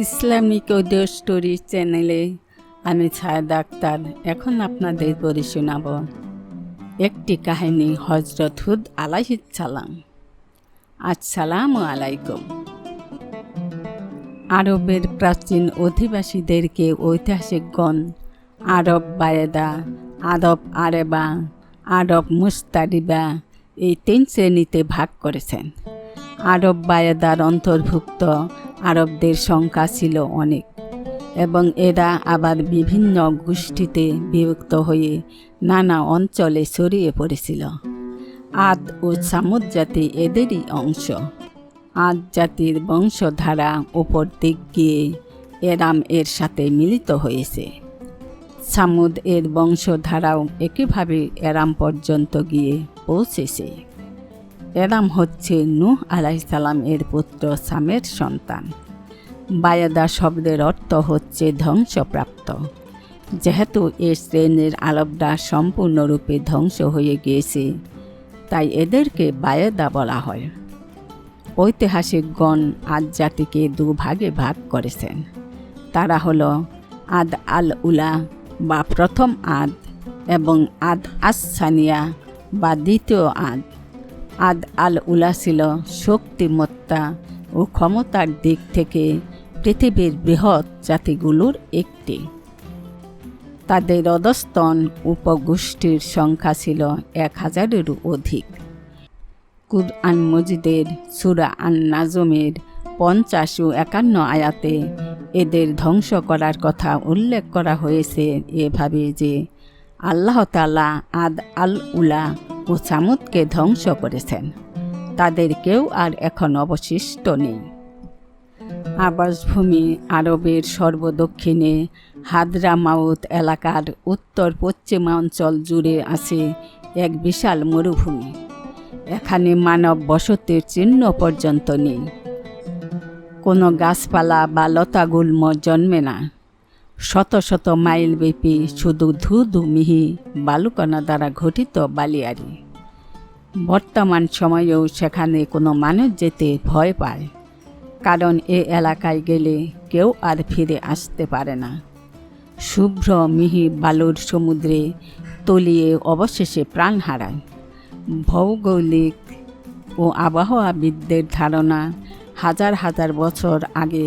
Islamic audio story চ্যানেলে আমি ছায়া ডাক্তার। এখন আপনাদের পড়ে শোনাব। একটি কাহিনী হজরত হুদ আলাইসালাম আসসালামু আলাইকুম। আরবের প্রাচীন অধিবাসীদেরকে ঐতিহাসিকগণ আরব বায়েদা, আরব আরেবা, আরব মুস্তারিবা এই তিন শ্রেণীতে ভাগ করেছেন। আরব বায়েদার অন্তর্ভুক্ত আরবদের সংখ্যা ছিল অনেক, এবং এরা আবার বিভিন্ন গোষ্ঠীতে বিভক্ত হয়ে নানা অঞ্চলে ছড়িয়ে পড়েছিল। আদ ও সামুদ জাতি এদেরই অংশ। আদ জাতির বংশধারা ওপর দিক গিয়ে এরাম এর সাথে মিলিত হয়েছে। সামুদ এর বংশধারাও একইভাবে এরাম পর্যন্ত গিয়ে পৌঁছেছে। এরাম হচ্ছে নূহ আলাইসালাম এর পুত্র সামের সন্তান। বায়াদা শব্দের অর্থ হচ্ছে ধ্বংসপ্রাপ্ত। যেহেতু এ শ্রেণির আরবরা সম্পূর্ণরূপে ধ্বংস হয়ে গিয়েছে, তাই এদেরকে বায়েদা বলা হয়। ঐতিহাসিকগণ আদ জাতিকে দুভাগে ভাগ করেছেন। তারা হলো আদ আল উলা বা প্রথম আদ এবং আদ আসানিয়া বা দ্বিতীয় আদ। আদ আল উলা ছিল শক্তিমত্তা ও ক্ষমতার দিক থেকে পৃথিবীর বৃহৎ জাতিগুলোর একটি। তাদের অধস্তন উপগোষ্ঠীর সংখ্যা ছিল এক হাজারেরও অধিক। কুরআন মজিদের সুরা আন নাজমের পঞ্চাশ ও একান্ন আয়াতে এদের ধ্বংস করার কথা উল্লেখ করা হয়েছে এভাবে যে আল্লাহ তালা আদ আল উলা ও সামুদকে ধ্বংস করেছেন। তাদের কেউ আর এখন অবশিষ্ট নেই। আবাসভূমি আরবের সর্বদক্ষিণে হাদরামাউত এলাকার উত্তর পশ্চিমাঞ্চল জুড়ে আছে এক বিশাল মরুভূমি। এখানে মানব বসতির চিহ্ন পর্যন্ত নেই। কোনো গাছপালা বা লতাগুল্ম জন্মে না। শত শত মাইল ব্যাপী শুধু ধুধু মিহি বালুকণা দ্বারা ঘটিত বালিয়ারি। বর্তমান সময়েও সেখানে কোনো মানুষ যেতে ভয় পায়, কারণ এ এলাকায় গেলে কেউ আর ফিরে আসতে পারে না। শুভ্র মিহি বালুর সমুদ্রে তলিয়ে অবশেষে প্রাণ হারায়। ভৌগোলিক ও আবহাওয়াবিদদের ধারণা, হাজার হাজার বছর আগে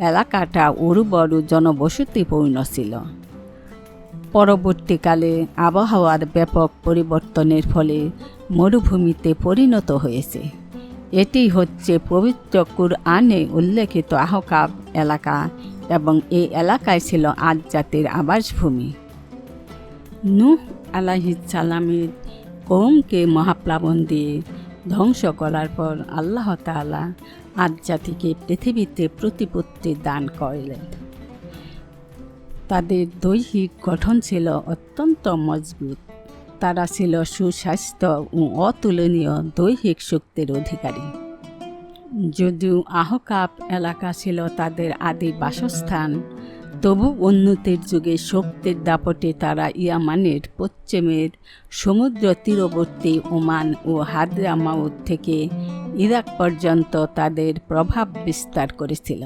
এলাকাটা উর্বর জনবসতিপূর্ণ ছিল। পরবর্তীকালে আবহাওয়ার ব্যাপক পরিবর্তনের ফলে মরুভূমিতে পরিণত হয়েছে। এটি হচ্ছে পবিত্র কুরআনে উল্লেখিত আহকাব এলাকা এবং এই এলাকায় ছিল আজ জাতির আবাসভূমি। নূহ আলাহিসাল্লামের কৌমকে মহাপ্লাবন দিয়ে ধ্বংস করার পর আল্লাহ তালা আজ জাতিকে পৃথিবীতে প্রতিপত্তি দান করলেন। তাদের দৈহিক গঠন ছিল অত্যন্ত মজবুত। তারা ছিল সুস্বাস্থ্য ও অতুলনীয় দৈহিক শক্তির অধিকারী। যদিও আহকাপ এলাকা ছিল তাদের আদি বাসস্থান তবু উন্নতির যুগে শক্তির দাপটে তারা ইয়ামানের পশ্চিমের সমুদ্র তীরবর্তী ওমান ও হাদরামাউদ থেকে ইরাক পর্যন্ত তাদের প্রভাব বিস্তার করেছিল।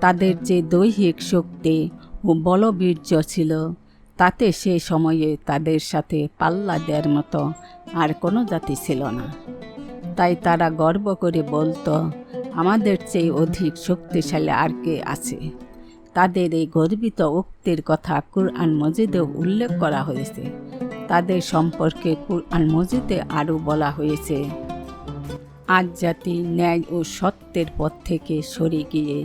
তাদের যে দৈহিক শক্তি ও বলবীর্য ছিল, তাতে সে সময়ে তাদের সাথে পাল্লা দেওয়ার মতো আর কোনো জাতি ছিল না। তাই তারা গর্ব করে বলতো, আমাদের চেয়ে অধিক শক্তিশালী আর কে আছে? তাদের এই গর্বিত উক্তির কথা কুরআন মজিদেও উল্লেখ করা হয়েছে। তাদের সম্পর্কে কুরআন মজিদে আরও বলা হয়েছে, আজ জাতি ন্যায় ও সত্যের পথ থেকে সরে গিয়ে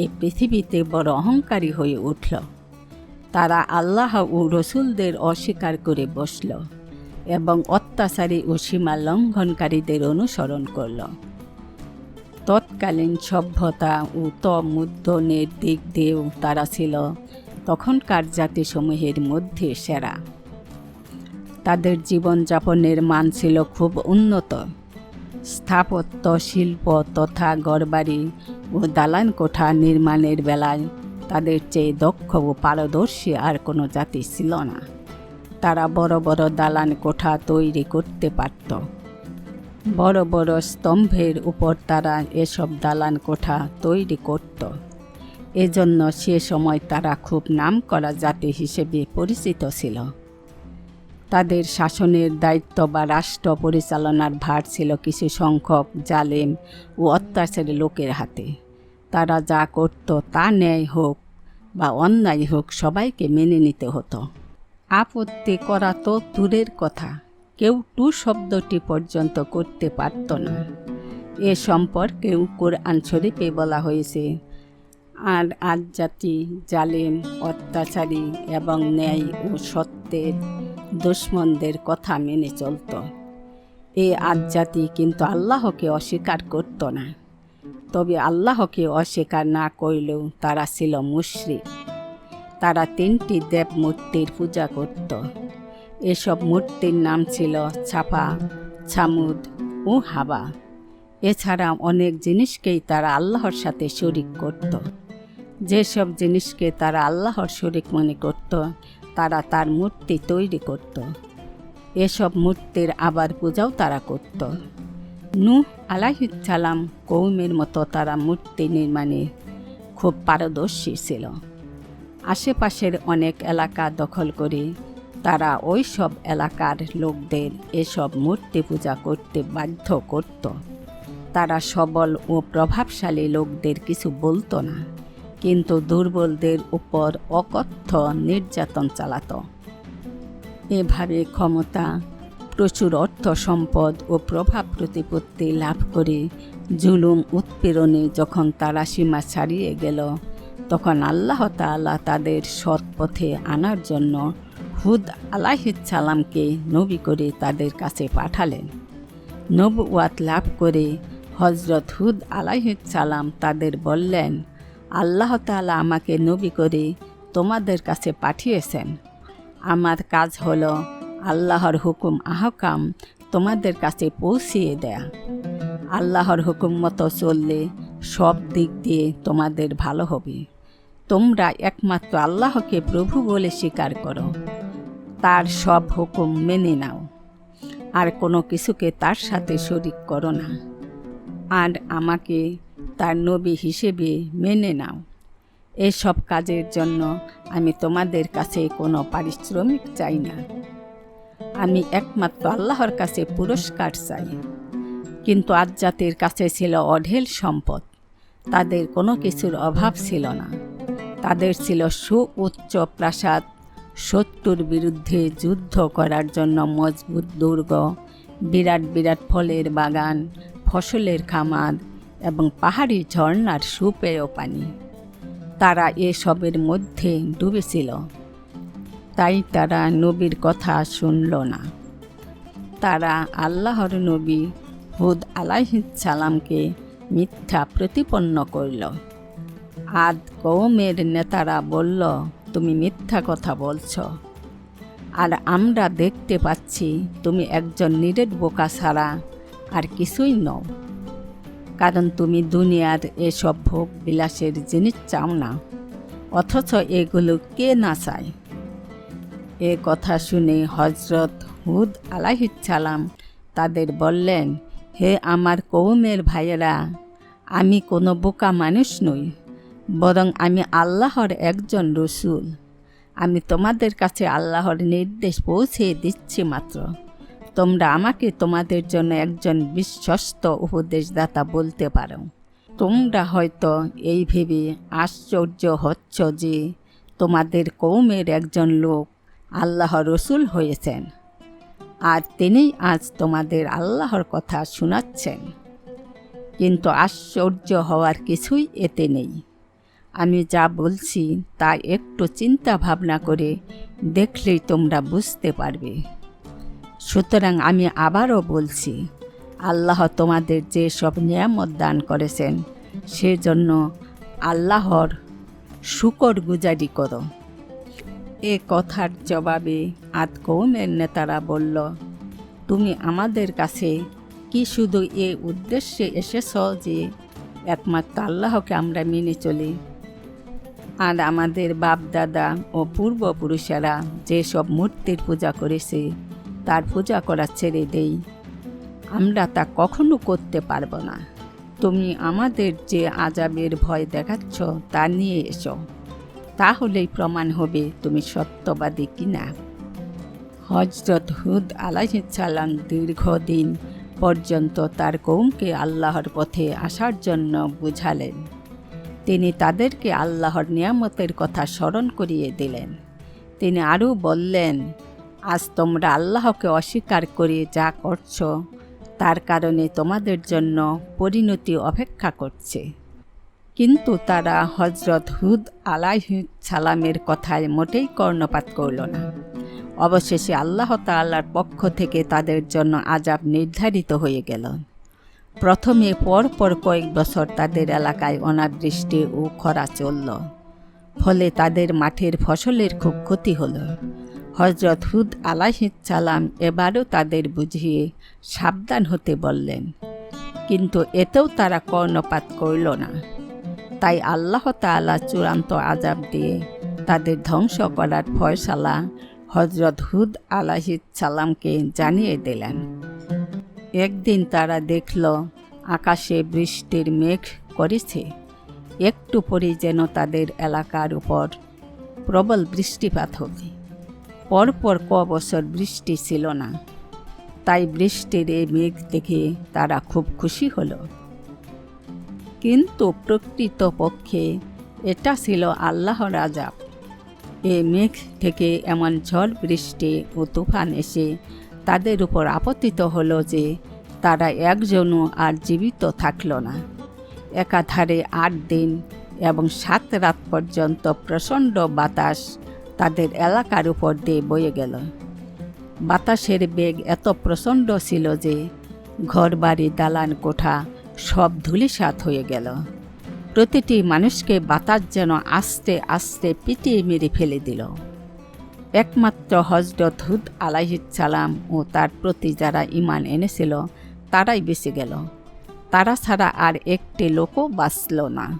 এই পৃথিবীতে বড় অহংকারী হয়ে উঠল। তারা আল্লাহ ও রসুলদের অস্বীকার করে বসল এবং অত্যাচারী ও সীমা লঙ্ঘনকারীদের অনুসরণ করল। তৎকালীন সভ্যতা ও তমুদ্দনের দিক দিয়েও তারা ছিল তখনকার জাতিসমূহের মধ্যে সেরা। তাদের জীবনযাপনের মান ছিল খুব উন্নত। স্থাপত্য, শিল্প তথা গড়বাড়ি ও দালান কোঠা নির্মাণের বেলায় তাদের চেয়ে দক্ষ ও পারদর্শী আর কোনো জাতি ছিল না। তারা বড় বড় দালান কোঠা তৈরি করতে পারত। বড় বড় স্তম্ভের উপর তারা এসব দালান কোঠা তৈরি করত। এজন্য সে সময় তারা খুব নামকরা জাতি হিসেবে পরিচিত ছিল। তাদের শাসনের দায়িত্ব বা রাষ্ট্র পরিচালনার ভার ছিল কিছু সংখ্যক জালেম ও অত্যাচারী লোকের হাতে। তারা যা করত তা ন্যায় হোক বা অন্যায় হোক সবাইকে মেনে নিতে হতো। আপত্তি করা তো দূরের কথা। কেউ টু শব্দটি পর্যন্ত করতে পারত না। এ সম্পর্কেও কোরআন শরীফে বলা হয়েছে, আর আজ জাতি জালেম, অত্যাচারী এবং ন্যায় ও সত্যের দুশ্মনদের কথা মেনে চলত। এ আজ জাতি কিন্তু আল্লাহকে অস্বীকার করত না। তবে আল্লাহকে অস্বীকার না করলেও তারা ছিল মুশরিক। তারা তিনটি দেব মূর্তির পূজা করত। এসব মূর্তির নাম ছিল ছাপা, ছামুদ ও হাবা। এছাড়া অনেক জিনিসকেই তারা আল্লাহর সাথে শরিক করত। যেসব জিনিসকে তারা আল্লাহর শরিক মনে করত, তারা তার মূর্তি তৈরি করত। এসব মূর্তির আবার পূজাও তারা করত। নূহ আলাহিসালাম কৌমের মতো তারা মূর্তি নির্মাণে খুব পারদর্শী ছিল। আশেপাশের অনেক এলাকা দখল করে তারা ওই সব এলাকার লোকদের এসব মূর্তি পূজা করতে বাধ্য করত। তারা সবল ও প্রভাবশালী লোকদের কিছু বলতো না, কিন্তু দুর্বলদের উপর অকথ্য নির্যাতন চালাত। এভাবে ক্ষমতা, প্রচুর অর্থ সম্পদ ও প্রভাব প্রতিপত্তি লাভ করে জুলুম উৎপীড়নে যখন তারা সীমা ছাড়িয়ে গেল, তখন আল্লাহ তাদের সৎ পথে আনার জন্য হুদ আলাহিসাল্লামকে নবী করে তাদের কাছে পাঠালেন। নবুয়াত লাভ করে হজরত হুদ আলাহিসাল্লাম তাদের বললেন, আল্লাহ তাআলা আমাকে নবী করে তোমাদের কাছে পাঠিয়েছেন। আমার কাজ হলো আল্লাহর হুকুম আহকাম তোমাদের কাছে পৌঁছিয়ে দেয়া। আল্লাহর হুকুম মতো চললে সব দিক দিয়ে তোমাদের ভালো হবে। তোমরা একমাত্র আল্লাহকে প্রভু বলে স্বীকার করো। তার সব হুকুম মেনে নাও। আর কোনো কিছুকে তার সাথে শরিক করো না। আর আমাকে তার নবী হিসেবে মেনে নাও। এসব কাজের জন্য আমি তোমাদের কাছে কোনো পারিশ্রমিক চাই না। আমি একমাত্র আল্লাহর কাছে পুরস্কার চাই। কিন্তু আজ জাতির কাছে ছিল অঢেল সম্পদ। তাদের কোনো কিছুর অভাব ছিল না। তাদের ছিল সুউচ্চ প্রাসাদ শত্রুর বিরুদ্ধে যুদ্ধ করার জন্য মজবুত দুর্গ, বিরাট বিরাট ফলের বাগান, ফসলের খামার এবং পাহাড়ি ঝর্ণার সুপেয় পানি। তারা এসবের মধ্যে ডুবেছিল। তাই তারা নবীর কথা শুনল না। তারা আল্লাহর নবী হুদ সালামকে মিথ্যা প্রতিপন্ন করল। আদ কৌমের নেতারা বলল তুমি মিথ্যা কথা বলছ। আর আমরা দেখতে পাচ্ছি তুমি একজন নিরেট বোকা ছাড়া আর কিছুই নও। কারণ তুমি দুনিয়ার এসব ভোগ বিলাসের জিনিস চাও না, অথচ এগুলো কে না চায়? এ কথা শুনে হজরত হুদ আলাহিসাল্লাম তাদের বললেন, হে আমার কৌমের ভাইয়েরা, আমি কোনো বোকা মানুষ নই। বরং আমি আল্লাহর একজন রসুল। আমি তোমাদের কাছে আল্লাহর নির্দেশ পৌঁছে দিচ্ছি মাত্র। তোমরা আমাকে তোমাদের জন্য একজন বিশ্বস্ত উপদেশদাতা বলতে পারো। তোমরা হয়তো এই ভেবে আশ্চর্য হচ্ছ যে তোমাদের কৌমের একজন লোক আল্লাহ রসুল হয়েছেন। আর তিনি আজ তোমাদের আল্লাহর কথা শোনাচ্ছেন। কিন্তু আশ্চর্য হওয়ার কিছুই এতে নেই। আমি যা বলছি তা একটু চিন্তা ভাবনা করে দেখলেই তোমরা বুঝতে পারবে। সুতরাং আমি আবারও বলছি, আল্লাহ তোমাদের যে সব নিয়ামত দান করেছেন, সেজন্য আল্লাহর শুকর গুজারি করো। এ কথার জবাবে আদ কৌমের নেতারা বলল, তুমি আমাদের কাছে কি শুধু এ উদ্দেশ্যে এসেছ যে একমাত্র আল্লাহকে আমরা মেনে চলি? আর আমাদের বাপ দাদা ও পূর্বপুরুষেরা যেসব মূর্তির পূজা করেছে, তার পূজা করা ছেড়ে দেই। আমরা তা কখনো করতে পারব না। তুমি আমাদের যে আজাবের ভয় দেখাচ্ছ, তা নিয়ে এসো। তাহলেই প্রমাণ হবে তুমি সত্যবাদী কিনা। হজরত হুদ আলাইসাল্লাম দীর্ঘদিন পর্যন্ত তার কৌমকে আল্লাহর পথে আসার জন্য বুঝালেন। তিনি তাদেরকে আল্লাহর নিয়ামতের কথা স্মরণ করিয়ে দিলেন। তিনি আরও বললেন, আজ তোমরা আল্লাহকে অস্বীকার করে যা করছ, তার কারণে তোমাদের জন্য পরিণতি অপেক্ষা করছে। কিন্তু তারা হজরত হুদ সালামের কথায় মোটেই কর্ণপাত করল না। অবশেষে আল্লাহ তাল্লার পক্ষ থেকে তাদের জন্য আজাব নির্ধারিত হয়ে গেল। প্রথমে পর পর কয়েক বছর তাদের এলাকায় অনাবৃষ্টি ও খরা চলল। ফলে তাদের মাঠের ফসলের খুব ক্ষতি হলো। হজরত হুদ সালাম এবারও তাদের বুঝিয়ে সাবধান হতে বললেন, কিন্তু এতেও তারা কর্ণপাত করল না। তাই আল্লাহ তাআলা চূড়ান্ত আজাব দিয়ে তাদের ধ্বংস করার ফয়সালা হজরত হুদ সালামকে জানিয়ে দিলেন। একদিন তারা দেখল, আকাশে বৃষ্টির মেঘ করেছে। একটু পরে যেন তাদের এলাকার উপর প্রবল বৃষ্টিপাত হবে। পরপর ক বছর বৃষ্টি ছিল না। তাই বৃষ্টির এই মেঘ দেখে তারা খুব খুশি হলো। কিন্তু প্রকৃত পক্ষে এটা ছিল আল্লাহ রাজা এ মেঘ থেকে এমন ঝড় বৃষ্টি ও তুফান এসে তাদের উপর আপতিত হলো যে তারা একজনও আর জীবিত থাকল না। একাধারে আট দিন এবং সাত রাত পর্যন্ত প্রচণ্ড বাতাস তাদের এলাকার উপর দিয়ে বয়ে গেল। বাতাসের বেগ এত প্রচণ্ড ছিল যে ঘরবাড়ি, দালান, কোঠা সব ধুলিসাত হয়ে গেল। প্রতিটি মানুষকে বাতাস যেন আস্তে আস্তে পিটিয়ে মেরে ফেলে দিল। একমাত্র হজরত হুদ সালাম ও তার প্রতি যারা ইমান এনেছিল, তারাই বেঁচে গেল। তারা ছাড়া আর একটি লোকও বাঁচল না।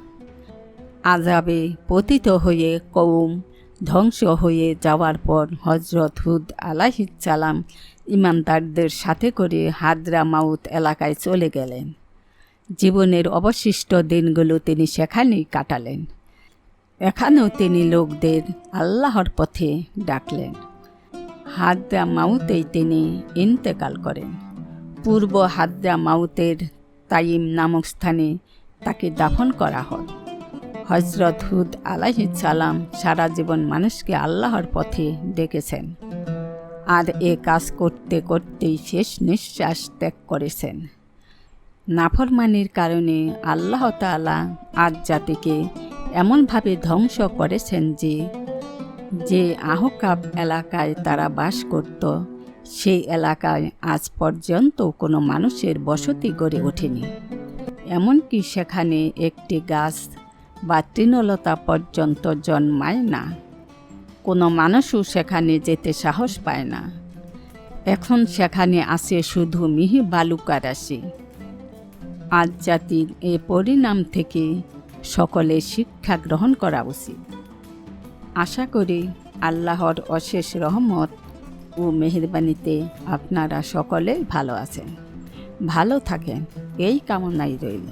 আজাবে পতিত হয়ে কৌম ধ্বংস হয়ে যাওয়ার পর হজরত হুদ সালাম ইমানদারদের সাথে করে হাদরা মাউত এলাকায় চলে গেলেন। জীবনের অবশিষ্ট দিনগুলো তিনি সেখানেই কাটালেন। এখানেও তিনি লোকদের আল্লাহর পথে ডাকলেন। হাদরা মাউতেই তিনি ইন্তেকাল করেন। পূর্ব হাদরা মাউতের তাইম নামক স্থানে তাকে দাফন করা হয়। হজরত হুদ সালাম সারা জীবন মানুষকে আল্লাহর পথে ডেকেছেন আর এ কাজ করতে করতেই শেষ নিঃশ্বাস ত্যাগ করেছেন। নাফরমানির কারণে আল্লাহ তালা আজ জাতিকে এমনভাবে ধ্বংস করেছেন যে যে আহকাব এলাকায় তারা বাস করত, সেই এলাকায় আজ পর্যন্ত কোনো মানুষের বসতি গড়ে ওঠেনি। এমনকি সেখানে একটি গাছ বা তৃণলতা পর্যন্ত জন্মায় না। কোনো মানুষও সেখানে যেতে সাহস পায় না। এখন সেখানে আসে শুধু মিহি বালুকা রাশি। আজ জাতির এ পরিণাম থেকে সকলে শিক্ষা গ্রহণ করা উচিত। আশা করি আল্লাহর অশেষ রহমত ও মেহরবানিতে আপনারা সকলে ভালো আছেন। ভালো থাকেন, এই কামনাই রইল।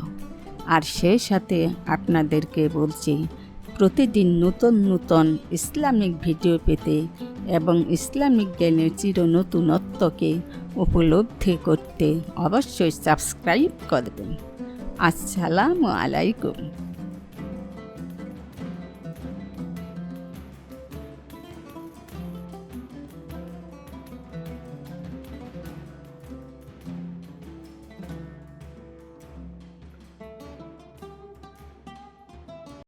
আর সেই সাথে আপনাদেরকে বলছি, প্রতিদিন নতুন নতুন ইসলামিক ভিডিও পেতে এবং ইসলামিক জ্ঞানের চির নতুনত্বকে উপলব্ধি করতে অবশ্যই সাবস্ক্রাইব করবেন। আসসালামু আলাইকুম।